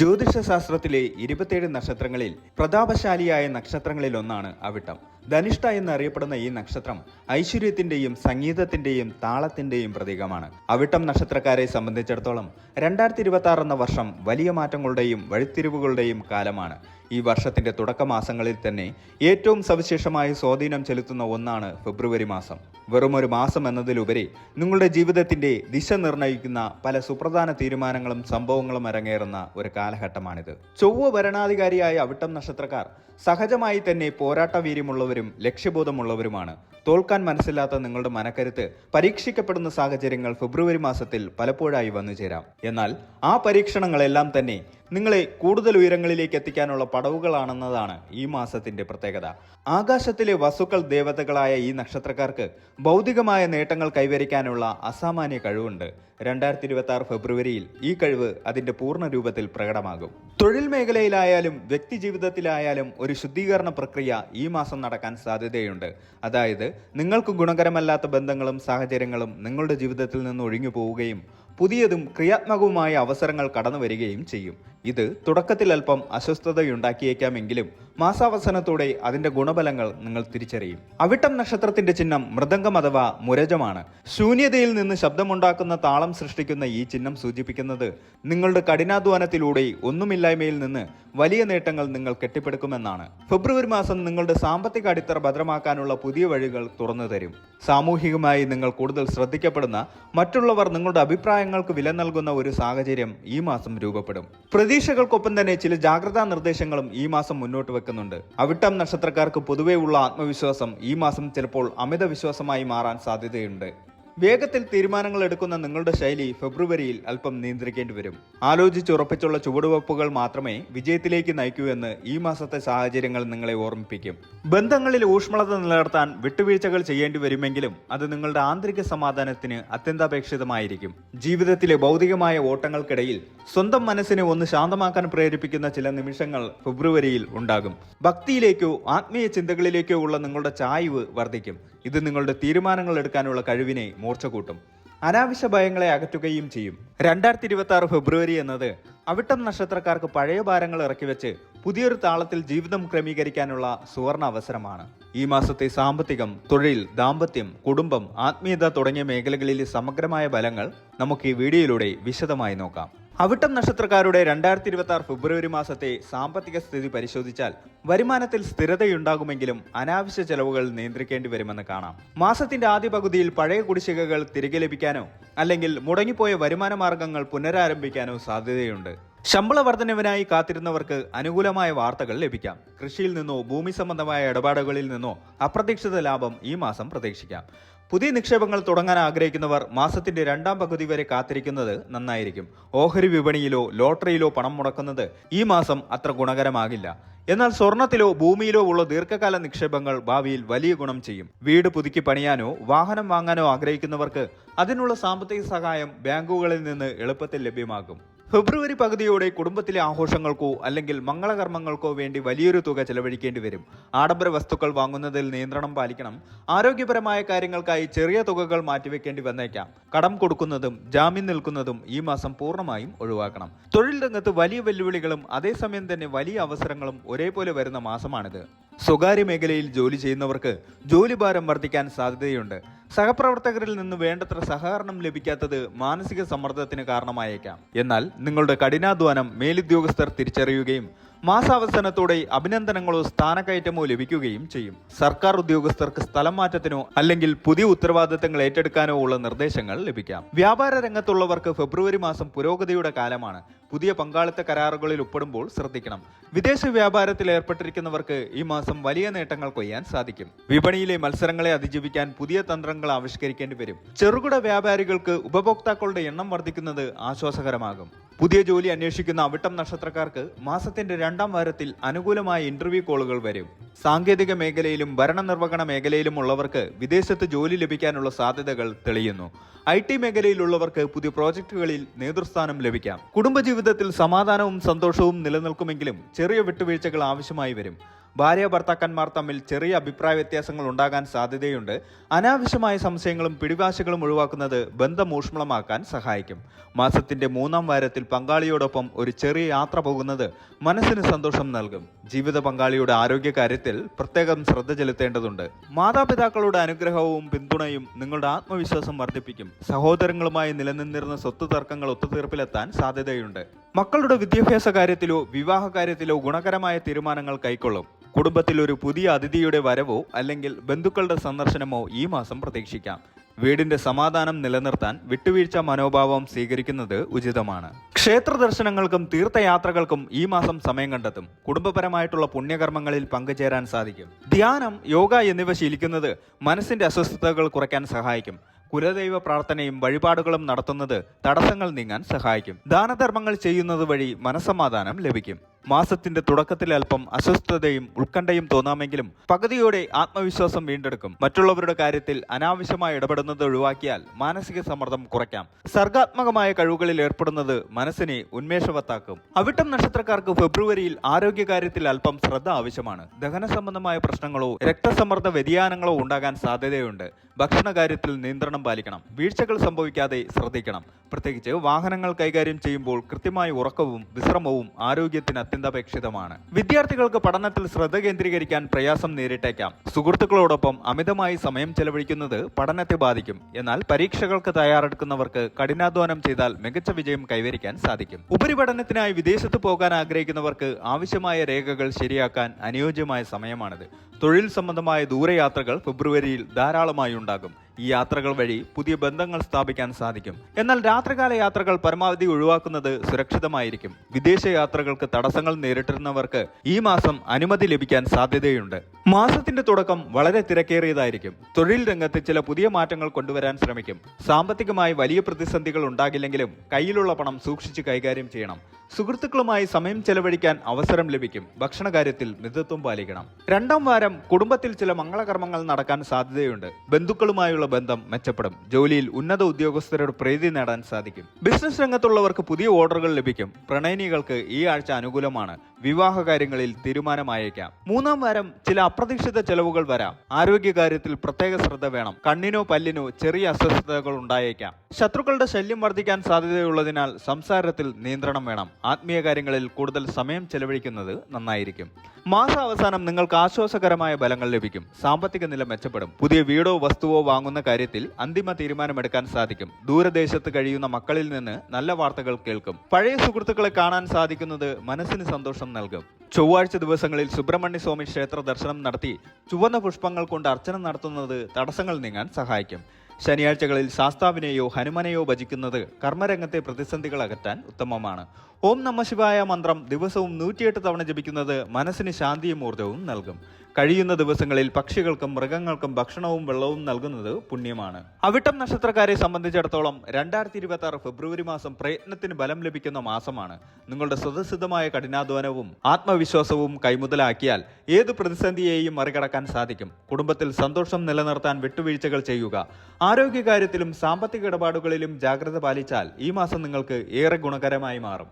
ജ്യോതിഷശാസ്ത്രത്തിലെ ഇരുപത്തിയേഴ് നക്ഷത്രങ്ങളിൽ പ്രതാപശാലിയായ നക്ഷത്രങ്ങളിലൊന്നാണ് അവിട്ടം. ധനിഷ്ഠ എന്നറിയപ്പെടുന്ന ഈ നക്ഷത്രം ഐശ്വര്യത്തിന്റെയും സംഗീതത്തിന്റെയും താളത്തിന്റെയും പ്രതീകമാണ്. അവിട്ടം നക്ഷത്രക്കാരെ സംബന്ധിച്ചിടത്തോളം രണ്ടായിരത്തി ഇരുപത്തി ആറ് എന്ന വർഷം വലിയ മാറ്റങ്ങളുടെയും വഴിത്തിരിവുകളുടെയും കാലമാണ്. ഈ വർഷത്തിന്റെ തുടക്കമാസങ്ങളിൽ തന്നെ ഏറ്റവും സവിശേഷമായ സ്വാധീനം ചെലുത്തുന്ന ഒന്നാണ് ഫെബ്രുവരി മാസം. വെറും ഒരു മാസം എന്നതിലുപരി നിങ്ങളുടെ ജീവിതത്തിന്റെ ദിശ നിർണയിക്കുന്ന പല സുപ്രധാന തീരുമാനങ്ങളും സംഭവങ്ങളും അരങ്ങേറുന്ന ഒരു കാലഘട്ടമാണിത്. ചൊവ്വ ഭരണാധികാരിയായ അവിട്ടം നക്ഷത്രക്കാർ സഹജമായി തന്നെ പോരാട്ട വീര്യമുള്ളവരും ലക്ഷ്യബോധമുള്ളവരുമാണ് തോൽക്കാൻ മനസ്സില്ലാത്ത നിങ്ങളുടെ മനക്കരുത്ത് പരീക്ഷിക്കപ്പെടുന്ന സാഹചര്യങ്ങൾ ഫെബ്രുവരി മാസത്തിൽ പലപ്പോഴായി വന്നു ചേരാം. എന്നാൽ ആ പരീക്ഷണങ്ങളെല്ലാം തന്നെ നിങ്ങളെ കൂടുതൽ ഉയരങ്ങളിലേക്ക് എത്തിക്കാനുള്ള പടവുകളാണെന്നതാണ് ഈ മാസത്തിന്റെ പ്രത്യേകത. ആകാശത്തിലെ വസ്തുക്കൾ ദേവതകളായ ഈ നക്ഷത്രക്കാർക്ക് ഭൗതികമായ നേട്ടങ്ങൾ കൈവരിക്കാനുള്ള അസാമാന്യ കഴിവുണ്ട്. രണ്ടായിരത്തി ഇരുപത്തി ആറ് ഫെബ്രുവരിയിൽ ഈ കഴിവ് അതിന്റെ പൂർണ രൂപത്തിൽ പ്രകടമാകും. തൊഴിൽ മേഖലയിലായാലും വ്യക്തി ജീവിതത്തിലായാലും ഒരു ശുദ്ധീകരണ പ്രക്രിയ ഈ മാസം നടക്കാൻ സാധ്യതയുണ്ട്. അതായത് നിങ്ങൾക്ക് ഗുണകരമല്ലാത്ത ബന്ധങ്ങളും സാഹചര്യങ്ങളും നിങ്ങളുടെ ജീവിതത്തിൽ നിന്ന് ഒഴിഞ്ഞു പോവുകയും പുതിയതും ക്രിയാത്മകവുമായ അവസരങ്ങൾ കടന്നു വരികയും ചെയ്യും. ഇത് തുടക്കത്തിൽ അല്പം അസ്വസ്ഥതയുണ്ടാക്കിയേക്കാമെങ്കിലും മാസാവസാനത്തോടെ അതിന്റെ ഗുണഫലങ്ങൾ നിങ്ങൾ തിരിച്ചറിയും. അവിട്ടം നക്ഷത്രത്തിന്റെ ചിഹ്നം മൃദംഗം അഥവാ മുരജമാണ്. ശൂന്യതയിൽ നിന്ന് ശബ്ദമുണ്ടാക്കുന്ന താളം സൃഷ്ടിക്കുന്ന ഈ ചിഹ്നം സൂചിപ്പിക്കുന്നത് നിങ്ങളുടെ കഠിനാധ്വാനത്തിലൂടെ ഒന്നുമില്ലായ്മയിൽ നിന്ന് വലിയ നേട്ടങ്ങൾ നിങ്ങൾ കെട്ടിപ്പടുക്കുമെന്നാണ്. ഫെബ്രുവരി മാസം നിങ്ങളുടെ സാമ്പത്തിക അടിത്തറ ഭദ്രമാക്കാനുള്ള പുതിയ വഴികൾ തുറന്നു തരും. സാമൂഹികമായി നിങ്ങൾ കൂടുതൽ ശ്രദ്ധിക്കപ്പെടുന്ന മറ്റുള്ളവർ നിങ്ങളുടെ അഭിപ്രായങ്ങൾക്ക് വില നൽകുന്ന ഒരു സാഹചര്യം ഈ മാസം രൂപപ്പെടും. പ്രതീക്ഷകൾക്കൊപ്പം തന്നെ ചില ജാഗ്രതാ നിർദ്ദേശങ്ങളും ഈ മാസം മുന്നോട്ട് വെക്കുന്നുണ്ട്. അവിട്ടം നക്ഷത്രക്കാർക്ക് പൊതുവെയുള്ള ആത്മവിശ്വാസം ഈ മാസം ചിലപ്പോൾ അമിത വിശ്വാസമായി മാറാൻ സാധ്യതയുണ്ട്. വേഗത്തിൽ തീരുമാനങ്ങൾ എടുക്കുന്ന നിങ്ങളുടെ ശൈലി ഫെബ്രുവരിയിൽ അല്പം നിയന്ത്രിക്കേണ്ടി വരും. ആലോചിച്ചുറപ്പിച്ചുള്ള ചുവടുവെപ്പുകൾ മാത്രമേ വിജയത്തിലേക്ക് നയിക്കൂ എന്ന് ഈ മാസത്തെ സാഹചര്യങ്ങൾ നിങ്ങളെ ഓർമ്മിപ്പിക്കും. ബന്ധങ്ങളിൽ ഊഷ്മളത നിലനിർത്താൻ വിട്ടുവീഴ്ചകൾ ചെയ്യേണ്ടി വരുമെങ്കിലും അത് നിങ്ങളുടെ ആന്തരിക സമാധാനത്തിന് അത്യന്താപേക്ഷിതമായിരിക്കും. ജീവിതത്തിലെ ഭൗതികമായ ഓട്ടങ്ങൾക്കിടയിൽ സ്വന്തം മനസ്സിനെ ഒന്ന് ശാന്തമാക്കാൻ പ്രേരിപ്പിക്കുന്ന ചില നിമിഷങ്ങൾ ഫെബ്രുവരിയിൽ ഉണ്ടാകും. ഭക്തിയിലേക്കോ ആത്മീയ ചിന്തകളിലേക്കോ ഉള്ള നിങ്ങളുടെ ചായ്വ് വർദ്ധിക്കും. ഇത് നിങ്ങളുടെ തീരുമാനങ്ങൾ എടുക്കാനുള്ള കഴിവിനെ മൂർച്ച കൂട്ടും അനാവശ്യ ഭയങ്ങളെ അകറ്റുകയും ചെയ്യും. രണ്ടായിരത്തി ഇരുപത്തി ആറ് ഫെബ്രുവരി എന്നത് അവിട്ടം നക്ഷത്രക്കാർക്ക് പഴയ ഭാരങ്ങൾ ഇറക്കി വെച്ച് പുതിയൊരു താളത്തിൽ ജീവിതം ക്രമീകരിക്കാനുള്ള സുവർണ അവസരമാണ്. ഈ മാസത്തെ സാമ്പത്തികം തൊഴിൽ ദാമ്പത്യം കുടുംബം ആത്മീയത തുടങ്ങിയ മേഖലകളിലെ സമഗ്രമായ ഫലങ്ങൾ നമുക്ക് ഈ വീഡിയോയിലൂടെ വിശദമായി നോക്കാം. അവിട്ടം നക്ഷത്രക്കാരുടെ രണ്ടായിരത്തി ഇരുപത്തി ആറ് ഫെബ്രുവരി മാസത്തെ സാമ്പത്തിക സ്ഥിതി പരിശോധിച്ചാൽ വരുമാനത്തിൽ സ്ഥിരതയുണ്ടാകുമെങ്കിലും അനാവശ്യ ചെലവുകൾ നിയന്ത്രിക്കേണ്ടി വരുമെന്ന് കാണാം. മാസത്തിന്റെ ആദ്യ പകുതിയിൽ പഴയ കുടിശ്ശികകൾ തിരികെ ലഭിക്കാനോ അല്ലെങ്കിൽ മുടങ്ങിപ്പോയ വരുമാന മാർഗങ്ങൾ പുനരാരംഭിക്കാനോ സാധ്യതയുണ്ട്. ശമ്പള വർധനവിനായി കാത്തിരുന്നവർക്ക് അനുകൂലമായ വാർത്തകൾ ലഭിക്കാം. കൃഷിയിൽ നിന്നോ ഭൂമി സംബന്ധമായ ഇടപാടുകളിൽ നിന്നോ അപ്രതീക്ഷിത ലാഭം ഈ മാസം പ്രതീക്ഷിക്കാം. പുതിയ നിക്ഷേപങ്ങൾ തുടങ്ങാൻ ആഗ്രഹിക്കുന്നവർ മാസത്തിന്റെ രണ്ടാം പകുതി വരെ കാത്തിരിക്കുന്നത് നന്നായിരിക്കും. ഓഹരി വിപണിയിലോ ലോട്ടറിയിലോ പണം മുടക്കുന്നത് ഈ മാസം അത്ര ഗുണകരമാകില്ല. എന്നാൽ സ്വർണത്തിലോ ഭൂമിയിലോ ഉള്ള ദീർഘകാല നിക്ഷേപങ്ങൾ ഭാവിയിൽ വലിയ ഗുണം ചെയ്യും. വീട് പുതുക്കി പണിയാനോ വാഹനം വാങ്ങാനോ ആഗ്രഹിക്കുന്നവർക്ക് അതിനുള്ള സാമ്പത്തിക സഹായം ബാങ്കുകളിൽ നിന്ന് എളുപ്പത്തിൽ ലഭ്യമാകും. ഫെബ്രുവരി പകുതിയോടെ കുടുംബത്തിലെ ആഘോഷങ്ങൾക്കോ അല്ലെങ്കിൽ മംഗളകർമ്മങ്ങൾക്കോ വേണ്ടി വലിയൊരു തുക ചെലവഴിക്കേണ്ടി വരും. ആഡംബര വസ്തുക്കൾ വാങ്ങുന്നതിൽ നിയന്ത്രണം പാലിക്കണം. ആരോഗ്യപരമായ കാര്യങ്ങൾക്കായി ചെറിയ തുകകൾ മാറ്റിവെക്കേണ്ടി വന്നേക്കാം. കടം കൊടുക്കുന്നതും ജാമ്യം നിൽക്കുന്നതും ഈ മാസം പൂർണമായും ഒഴിവാക്കണം. തൊഴിൽ രംഗത്ത് വലിയ വെല്ലുവിളികളും അതേസമയം തന്നെ വലിയ അവസരങ്ങളും ഒരേപോലെ വരുന്ന മാസമാണിത്. സ്വകാര്യ മേഖലയിൽ ജോലി ചെയ്യുന്നവർക്ക് ജോലിഭാരം വർദ്ധിക്കാൻ സാധ്യതയുണ്ട്. സഹപ്രവർത്തകരിൽ നിന്ന് വേണ്ടത്ര സഹകരണം ലഭിക്കാത്തത് മാനസിക സമ്മർദ്ദത്തിന് കാരണമായേക്കാം. എന്നാൽ നിങ്ങളുടെ കഠിനാധ്വാനം മേലുദ്യോഗസ്ഥർ തിരിച്ചറിയുകയും മാസാവസാനത്തോടെ അഭിനന്ദനങ്ങളോ സ്ഥാനക്കയറ്റമോ ലഭിക്കുകയും ചെയ്യും. സർക്കാർ ഉദ്യോഗസ്ഥർക്ക് സ്ഥലം മാറ്റത്തിനോ അല്ലെങ്കിൽ പുതിയ ഉത്തരവാദിത്തങ്ങൾ ഏറ്റെടുക്കാനോ ഉള്ള നിർദ്ദേശങ്ങൾ ലഭിക്കാം. വ്യാപാര രംഗത്തുള്ളവർക്ക് ഫെബ്രുവരി മാസം പുരോഗതിയുടെ കാലമാണ്. പുതിയ പങ്കാളിത്ത കരാറുകളിൽ ഉൾപ്പെടുമ്പോൾ ശ്രദ്ധിക്കണം. വിദേശ വ്യാപാരത്തിൽ ഏർപ്പെട്ടിരിക്കുന്നവർക്ക് ഈ മാസം വലിയ നേട്ടങ്ങൾ കൊയ്യാൻ സാധിക്കും. വിപണിയിലെ മത്സരങ്ങളെ അതിജീവിക്കാൻ പുതിയ തന്ത്രങ്ങൾ ആവിഷ്കരിക്കേണ്ടി വരും. ചെറുകിട വ്യാപാരികൾക്ക് ഉപഭോക്താക്കളുടെ എണ്ണം വർദ്ധിക്കുന്നത് ആശ്വാസകരമാകും. പുതിയ ജോലി അന്വേഷിക്കുന്ന അവിട്ടം നക്ഷത്രക്കാർക്ക് മാസത്തിന്റെ രണ്ടാം വാരത്തിൽ അനുകൂലമായ ഇന്റർവ്യൂ കോളുകൾ വരും. സാങ്കേതിക മേഖലയിലും ഭരണനിർവഹണ മേഖലയിലും ഉള്ളവർക്ക് വിദേശത്ത് ജോലി ലഭിക്കാനുള്ള സാധ്യതകൾ തെളിയുന്നു. ഐ ടി മേഖലയിലുള്ളവർക്ക് പുതിയ പ്രോജക്റ്റുകളിൽ നേതൃസ്ഥാനം ലഭിക്കാം. കുടുംബജീവിതത്തിൽ സമാധാനവും സന്തോഷവും നിലനിൽക്കുമെങ്കിലും ചെറിയ വിട്ടുവീഴ്ചകൾ ആവശ്യമായി വരും. ഭാര്യ ഭർത്താക്കന്മാർ തമ്മിൽ ചെറിയ അഭിപ്രായ വ്യത്യാസങ്ങൾ ഉണ്ടാകാൻ സാധ്യതയുണ്ട്. അനാവശ്യമായ സംശയങ്ങളും പിടിവാശികളും ഒഴിവാക്കുന്നത് ബന്ധം ഊഷ്മളമാക്കാൻ സഹായിക്കും. മാസത്തിന്റെ മൂന്നാം വാരത്തിൽ പങ്കാളിയോടൊപ്പം ഒരു ചെറിയ യാത്ര പോകുന്നത് മനസ്സിന് സന്തോഷം നൽകും. ജീവിത പങ്കാളിയുടെ ആരോഗ്യകാര്യത്തിൽ പ്രത്യേകം ശ്രദ്ധ ചെലുത്തേണ്ടതുണ്ട്. മാതാപിതാക്കളുടെ അനുഗ്രഹവും പിന്തുണയും നിങ്ങളുടെ ആത്മവിശ്വാസം വർദ്ധിപ്പിക്കും. സഹോദരങ്ങളുമായി നിലനിന്നിരുന്ന സ്വത്ത് തർക്കങ്ങൾ ഒത്തുതീർപ്പിലെത്താൻ സാധ്യതയുണ്ട്. മക്കളുടെ വിദ്യാഭ്യാസ കാര്യത്തിലോ വിവാഹ കാര്യത്തിലോ ഗുണകരമായ തീരുമാനങ്ങൾ കൈക്കൊള്ളും. കുടുംബത്തിൽ ഒരു പുതിയ അതിഥിയുടെ വരവോ അല്ലെങ്കിൽ ബന്ധുക്കളുടെ സന്ദർശനമോ ഈ മാസം പ്രതീക്ഷിക്കാം. വീടിന്റെ സമാധാനം നിലനിർത്താൻ വിട്ടുവീഴ്ച മനോഭാവം സ്വീകരിക്കുന്നത് ഉചിതമാണ്. ക്ഷേത്ര ദർശനങ്ങൾക്കും തീർത്ഥയാത്രകൾക്കും ഈ മാസം സമയം കണ്ടെത്തും. കുടുംബപരമായിട്ടുള്ള പുണ്യകർമ്മങ്ങളിൽ പങ്കുചേരാൻ സാധിക്കും. ധ്യാനം യോഗ എന്നിവ ശീലിക്കുന്നത് മനസ്സിന്റെ അസ്വസ്ഥതകൾ കുറയ്ക്കാൻ സഹായിക്കും. കുലദൈവ പ്രാർത്ഥനയും വഴിപാടുകളും നടത്തുന്നത് തടസ്സങ്ങൾ നീങ്ങാൻ സഹായിക്കും. ദാനധർമ്മങ്ങൾ ചെയ്യുന്നത് വഴി മനസ്സമാധാനം ലഭിക്കും. മാസത്തിന്റെ തുടക്കത്തിൽ അല്പം അസ്വസ്ഥതയും ഉത്കണ്ഠയും തോന്നാമെങ്കിലും പകുതിയോടെ ആത്മവിശ്വാസം വീണ്ടെടുക്കും. മറ്റുള്ളവരുടെ കാര്യത്തിൽ അനാവശ്യമായി ഇടപെടുന്നത് ഒഴിവാക്കിയാൽ മാനസിക സമ്മർദ്ദം കുറയ്ക്കാം. സർഗാത്മകമായ കഴിവുകളിൽ ഏർപ്പെടുന്നത് മനസ്സിനെ ഉന്മേഷവത്താക്കും. അവിട്ടം നക്ഷത്രക്കാർക്ക് ഫെബ്രുവരിയിൽ ആരോഗ്യകാര്യത്തിൽ അല്പം ശ്രദ്ധ ആവശ്യമാണ്. ദഹന സംബന്ധമായ പ്രശ്നങ്ങളോ രക്തസമ്മർദ്ദ വ്യതിയാനങ്ങളോ ഉണ്ടാകാൻ സാധ്യതയുണ്ട്. ഭക്ഷണകാര്യത്തിൽ നിയന്ത്രണം പാലിക്കണം. വീഴ്ചകൾ സംഭവിക്കാതെ ശ്രദ്ധിക്കണം. പ്രത്യേകിച്ച് വാഹനങ്ങൾ കൈകാര്യം ചെയ്യുമ്പോൾ കൃത്യമായ ഉറക്കവും വിശ്രമവും ആരോഗ്യത്തിന് അത്യന്താപേക്ഷിതമാണ്. വിദ്യാർത്ഥികൾക്ക് പഠനത്തിൽ ശ്രദ്ധ കേന്ദ്രീകരിക്കാൻ പ്രയാസം നേരിട്ടേക്കാം. സുഹൃത്തുക്കളോടൊപ്പം അമിതമായി സമയം ചെലവഴിക്കുന്നത് പഠനത്തെ ബാധിക്കും. എന്നാൽ പരീക്ഷകൾക്ക് തയ്യാറെടുക്കുന്നവർക്ക് കഠിനാധ്വാനം ചെയ്താൽ മികച്ച വിജയം കൈവരിക്കാൻ സാധിക്കും. ഉപരിപഠനത്തിനായി വിദേശത്ത് പോകാൻ ആഗ്രഹിക്കുന്നവർക്ക് ആവശ്യമായ രേഖകൾ ശരിയാക്കാൻ അനുയോജ്യമായ സമയമാണിത്. തൊഴിൽ സംബന്ധമായ ദൂരയാത്രകൾ ഫെബ്രുവരിയിൽ ധാരാളമായി ഉണ്ടാകും. ഈ യാത്രകൾ വഴി പുതിയ ബന്ധങ്ങൾ സ്ഥാപിക്കാൻ സാധിക്കും. എന്നാൽ രാത്രികാല യാത്രകൾ പരമാവധി ഒഴിവാക്കുന്നത് സുരക്ഷിതമായിരിക്കും. വിദേശ യാത്രകൾക്ക് തടസ്സങ്ങൾ നേരിട്ടിരുന്നവർക്ക് ഈ മാസം അനുമതി ലഭിക്കാൻ സാധ്യതയുണ്ട്. മാസത്തിന്റെ തുടക്കം വളരെ തിരക്കേറിയതായിരിക്കും. തൊഴിൽ രംഗത്ത് ചില പുതിയ മാറ്റങ്ങൾ കൊണ്ടുവരാൻ ശ്രമിക്കും. സാമ്പത്തികമായി വലിയ പ്രതിസന്ധികൾ ഉണ്ടാകില്ലെങ്കിലും കയ്യിലുള്ള പണം സൂക്ഷിച്ച് കൈകാര്യം ചെയ്യണം. സുഹൃത്തുക്കളുമായി സമയം ചെലവഴിക്കാൻ അവസരം ലഭിക്കും. ഭക്ഷണകാര്യത്തിൽ മിതത്വം പാലിക്കണം. രണ്ടാം വാരം കുടുംബത്തിൽ ചില മംഗളകർമ്മങ്ങൾ നടക്കാൻ സാധ്യതയുണ്ട്. ബന്ധുക്കളുമായുള്ള ബന്ധം മെച്ചപ്പെടും. ജോലിയിൽ ഉന്നത ഉദ്യോഗസ്ഥരുടെ പ്രീതി നേടാൻ സാധിക്കും. ബിസിനസ് രംഗത്തുള്ളവർക്ക് പുതിയ ഓർഡറുകൾ ലഭിക്കും. പ്രണയിനികൾക്ക് ഈ ആഴ്ച അനുകൂലമാണ്. വിവാഹ കാര്യങ്ങളിൽ തീരുമാനമായേക്കാം. മൂന്നാം വാരം ചില അപ്രതീക്ഷിത ചെലവുകൾ വരാം. ആരോഗ്യകാര്യത്തിൽ പ്രത്യേക ശ്രദ്ധ വേണം. കണ്ണിനോ പല്ലിനോ ചെറിയ അസ്വസ്ഥതകൾ ഉണ്ടായേക്കാം. ശത്രുക്കളുടെ ശല്യം വർദ്ധിക്കാൻ സാധ്യതയുള്ളതിനാൽ സംസാരത്തിൽ നിയന്ത്രണം വേണം. ആത്മീയ കാര്യങ്ങളിൽ കൂടുതൽ സമയം ചെലവഴിക്കുന്നത് നന്നായിരിക്കും. മാസാവസാനം നിങ്ങൾക്ക് ആശ്വാസകരമായ ഫലങ്ങൾ ലഭിക്കും. സാമ്പത്തിക നില മെച്ചപ്പെടും. പുതിയ വീടോ വസ്തുവോ വാങ്ങുന്ന കാര്യത്തിൽ അന്തിമ തീരുമാനമെടുക്കാൻ സാധിക്കും. ദൂരദേശത്ത് കഴിയുന്ന മക്കളിൽ നിന്ന് നല്ല വാർത്തകൾ കേൾക്കും. പഴയ സുഹൃത്തുക്കളെ കാണാൻ സാധിക്കുന്നത് മനസ്സിന് സന്തോഷം നൽകും. ചൊവ്വാഴ്ച ദിവസങ്ങളിൽ സുബ്രഹ്മണ്യ സ്വാമി ക്ഷേത്ര ദർശനം നടത്തി ചുവന്ന പുഷ്പങ്ങൾ കൊണ്ട് അർച്ചന നടത്തുന്നത് തടസ്സങ്ങൾ നീങ്ങാൻ സഹായിക്കും. ശനിയാഴ്ചകളിൽ ശാസ്താവിനെയോ ഹനുമനെയോ ഭജിക്കുന്നത് കർമ്മരംഗത്തെ പ്രതിസന്ധികൾ അകറ്റാൻ ഉത്തമമാണ്. ഓം നമ ശിവായ മന്ത്രം ദിവസവും നൂറ്റിയെട്ട് തവണ ജപിക്കുന്നത് മനസ്സിന് ശാന്തിയും ഊർജവും നൽകും. കഴിയുന്ന ദിവസങ്ങളിൽ പക്ഷികൾക്കും മൃഗങ്ങൾക്കും ഭക്ഷണവും വെള്ളവും നൽകുന്നത് പുണ്യമാണ്. അവിട്ടം നക്ഷത്രക്കാരെ സംബന്ധിച്ചിടത്തോളം രണ്ടായിരത്തി ഇരുപത്തി ആറ് ഫെബ്രുവരി മാസം പ്രയത്നത്തിന് ബലം ലഭിക്കുന്ന മാസമാണ്. നിങ്ങളുടെ സ്വതസിദ്ധമായ കഠിനാധ്വാനവും ആത്മവിശ്വാസവും കൈമുതലാക്കിയാൽ ഏത് പ്രതിസന്ധിയെയും മറികടക്കാൻ സാധിക്കും. കുടുംബത്തിൽ സന്തോഷം നിലനിർത്താൻ വിട്ടുവീഴ്ചകൾ ചെയ്യുക. ആരോഗ്യകാര്യത്തിലും സാമ്പത്തിക ഇടപാടുകളിലും ജാഗ്രത പാലിച്ചാൽ ഈ മാസം നിങ്ങൾക്ക് ഏറെ ഗുണകരമായി മാറും.